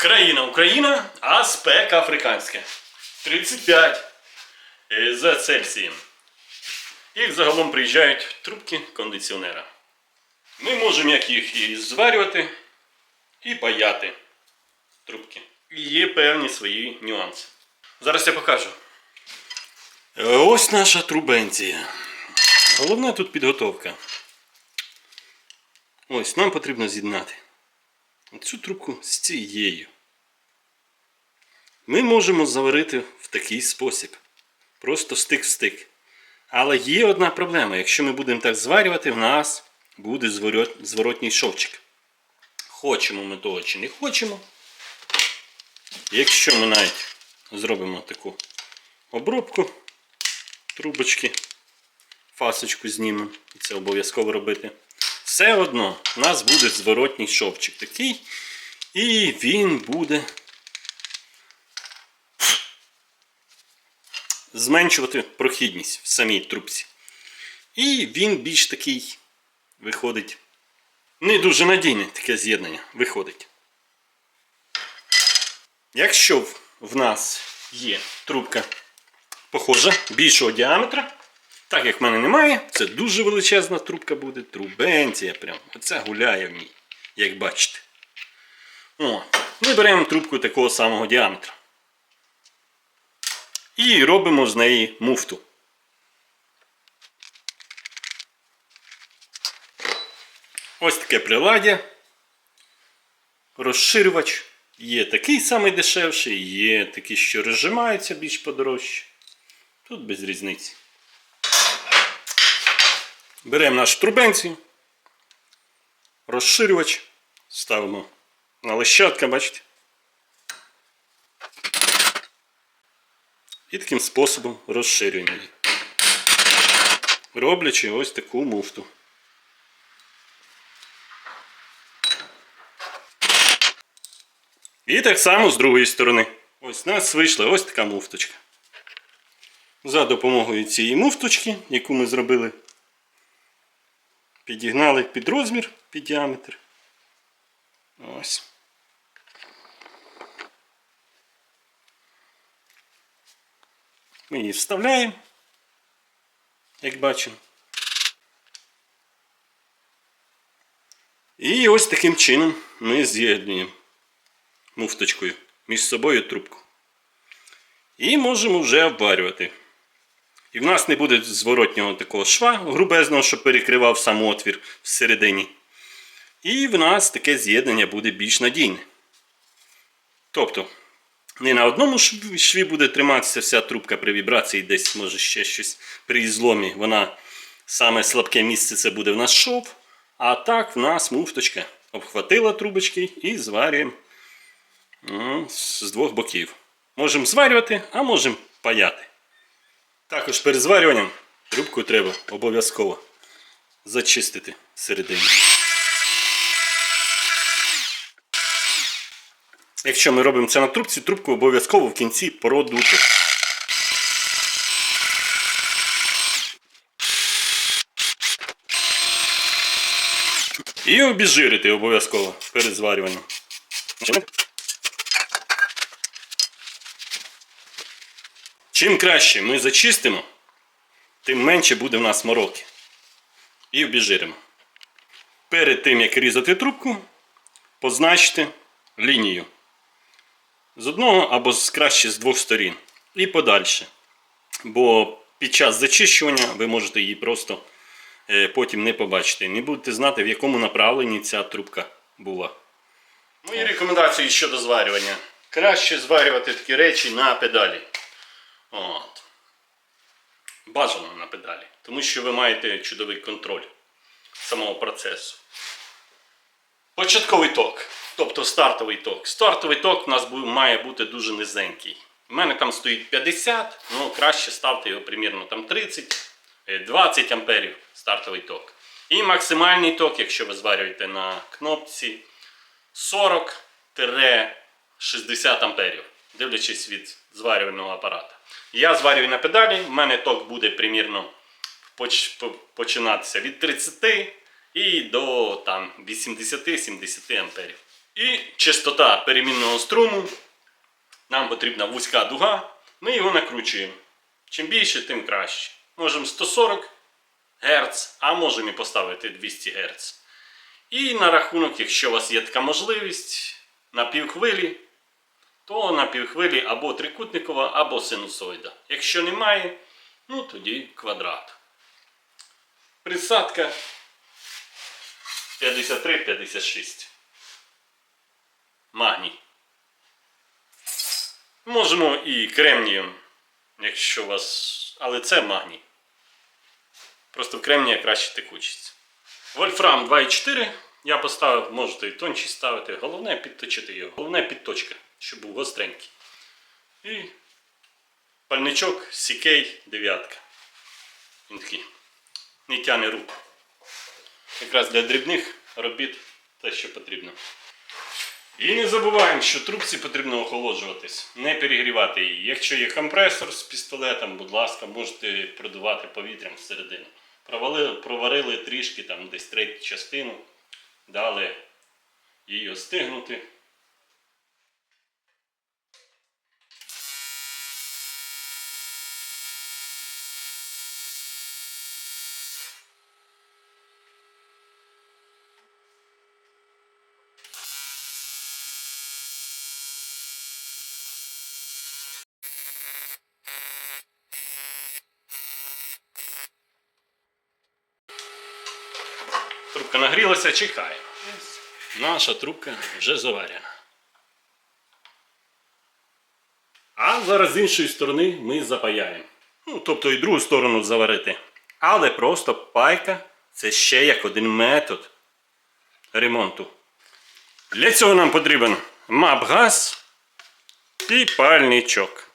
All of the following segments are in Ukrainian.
Країна Україна, а спека африканська. 35 е, за Цельсієм. І загалом приїжджають трубки кондиціонера. Ми можемо як їх і зварювати, і паяти трубки. Є певні свої нюанси. Зараз я покажу. Е, Ось наша трубенція. Головна тут підготовка. Ось нам потрібно з'єднати цю трубку з цією. Ми можемо заварити в такий спосіб. Просто стик в стик. Але є одна проблема. Якщо ми будемо так зварювати, в нас буде зворотній шовчик. Хочемо ми того чи не хочемо. Якщо ми навіть зробимо таку обробку трубочки, фасочку знімемо, і це обов'язково робити. Все одно у нас буде зворотній шовчик такий, і він буде зменшувати прохідність в самій трубці. І він більш такий виходить. Не дуже надійне таке з'єднання виходить. Якщо в- нас є трубка похожа, більшого діаметра, так як в мене немає, це дуже величезна трубка буде, трубенція прям. Оце гуляє в ній, як бачите. О, ми беремо трубку такого самого діаметра. І робимо з неї муфту. Ось таке приладдя. Розширювач. Є такий самий дешевший, є такий, що розжимаються більш подорожче. Тут без різниці. Беремо нашу трубенцію, розширювач, ставимо на лещатка, бачите? І таким способом розширюємо її. Роблячи ось таку муфту. І так само з другої сторони. Ось у нас вийшла ось така муфточка. За допомогою цієї муфточки, яку ми зробили, підігнали під розмір, під діаметр. Ось. Ми її вставляємо, як бачимо. І ось таким чином ми з'єднуємо муфточкою між собою трубку. І можемо вже обварювати. І в нас не буде зворотнього такого шва грубезного, що перекривав сам отвір всередині. І в нас таке з'єднання буде більш надійне. Тобто, не на одному шві буде триматися вся трубка при вібрації, десь може ще щось при зломі. Вона саме слабке місце це буде в нас шов. А так в нас муфточка обхватила трубочки і зварюємо з двох боків. Можемо зварювати, а можемо паяти. Також перед зварюванням трубку треба обов'язково зачистити всередині. Якщо ми робимо це на трубці, трубку обов'язково в кінці продути. І обіжирити обов'язково перед зварюванням. Чим краще ми зачистимо, тим менше буде в нас мороки. І обіжиримо. Перед тим, як різати трубку, позначте лінію. З одного або краще з двох сторін. І подальше. Бо під час зачищування ви можете її просто е, потім не побачити. Не будете знати, в якому направленні ця трубка була. Мої рекомендації щодо зварювання. Краще зварювати такі речі на педалі. От. Бажано на педалі. Тому що ви маєте чудовий контроль самого процесу. Початковий ток, тобто стартовий ток. Стартовий ток у нас має бути дуже низенький. У мене там стоїть 50, ну краще ставте його примірно там 30, е, 20 амперів стартовий ток. І максимальний ток, якщо ви зварюєте на кнопці, 40-60 амперів, дивлячись від зварювального апарата. Я зварюю на педалі, в мене ток буде примірно поч- починатися від 30 і до там 80-70 амперів. І частота перемінного струму. Нам потрібна вузька дуга. Ми його накручуємо. Чим більше, тим краще. Можемо 140 Гц, а можемо і поставити 200 Гц. І на рахунок, якщо у вас є така можливість, на півхвилі, то на півхвилі або трикутникова, або синусоїда. Якщо немає, ну тоді квадрат. Присадка 53-56. Магній. Можемо і кремнієм, якщо у вас. Але це магній. Просто в кремнія краще текучість. Вольфрам 2,4 я поставив, можете і тончий ставити. Головне підточити його. Головне підточка, щоб був гостренький. І пальничок CK 9. Він такий не тяне руку. Якраз для дрібних робіт те, що потрібно. І не забуваємо, що трубці потрібно охолоджуватись, не перегрівати її. Якщо є компресор з пістолетом, будь ласка, можете продувати повітрям всередину. Провалили, проварили трішки, там десь третю частину, дали її остигнути. Трубка нагрілася, чекаємо. Наша трубка вже заварена. А зараз з іншої сторони ми запаяємо. Ну, тобто і другу сторону заварити. Але просто пайка це ще як один метод ремонту. Для цього нам потрібен мап-газ і пальничок.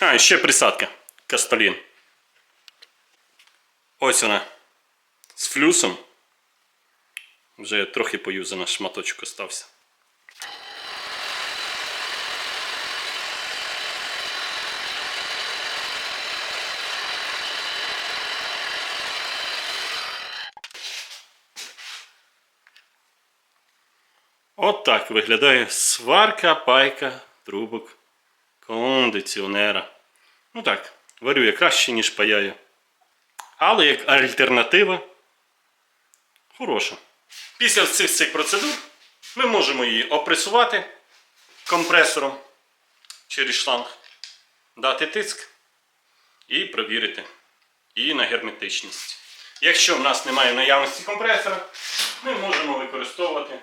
А, ще присадка. Кастолін. Ось вона. З флюсом. Вже трохи поюзана шматочок остався. От так виглядає сварка, пайка, трубок кондиціонера. Ну так, варю я краще, ніж паяю. Але як альтернатива хороша. Після цих цих процедур ми можемо її опресувати компресором через шланг, дати тиск і провірити її на герметичність. Якщо в нас немає наявності компресора, ми можемо використовувати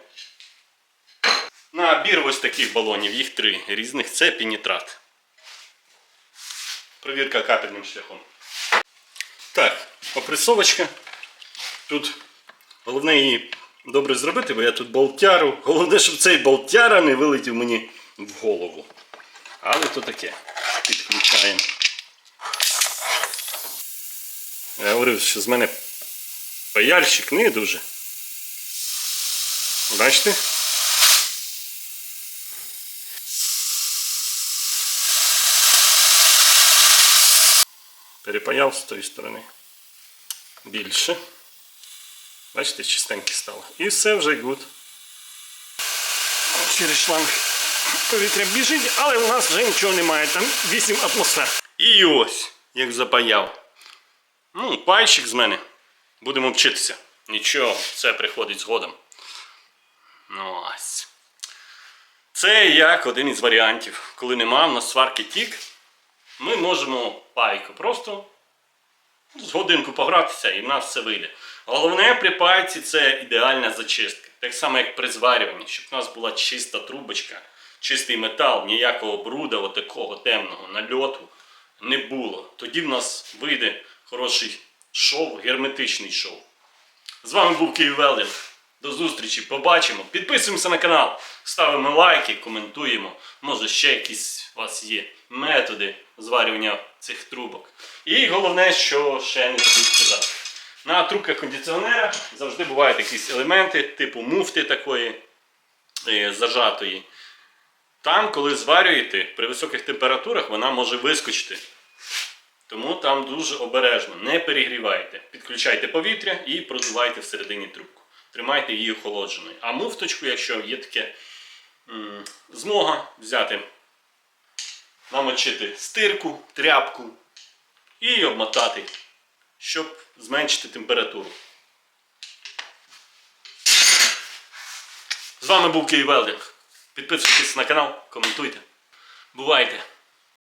набір ось таких балонів, їх три різних, це пінітрат. Провірка капельним шляхом. Так, опресовочка. Тут головне її добре зробити, бо я тут болтяру. Головне, щоб цей болтяра не вилетів мені в голову. Але то таке. Підключаємо. Я говорив, що з мене паяльщик не дуже. Бачите? Перепаяв з тої сторони. Більше. Бачите, чистеньке стало. І все вже гуд. Через шланг повітря біжить, але у нас вже нічого немає. Там 8 атмосфер. І ось, як запаяв. Ну, пайщик з мене. Будемо вчитися. Нічого, все приходить згодом. Ну ось. Це як один із варіантів. Коли нема в нас сварки тік, ми можемо пайку просто з годинку погратися і в нас все вийде. Головне при пайці це ідеальна зачистка. Так само, як при зварюванні, щоб у нас була чиста трубочка, чистий метал, ніякого бруда, отакого темного нальоту не було. Тоді в нас вийде хороший шоу, герметичний шоу. З вами був Київ Велдинг. До зустрічі, побачимо. Підписуємося на канал, ставимо лайки, коментуємо. Може ще якісь у вас є методи зварювання цих трубок. І головне, що ще не забудь сказати. На трубках кондиціонера завжди бувають якісь елементи, типу муфти такої е, зажатої. Там, коли зварюєте, при високих температурах вона може вискочити. Тому там дуже обережно. Не перегрівайте. Підключайте повітря і продувайте всередині трубку. Тримайте її охолодженою. А муфточку, якщо є таке змога взяти, намочити стирку, тряпку і обмотати, щоб зменшити температуру. З вами був Київ Велдинг. Підписуйтесь на канал, коментуйте. Бувайте!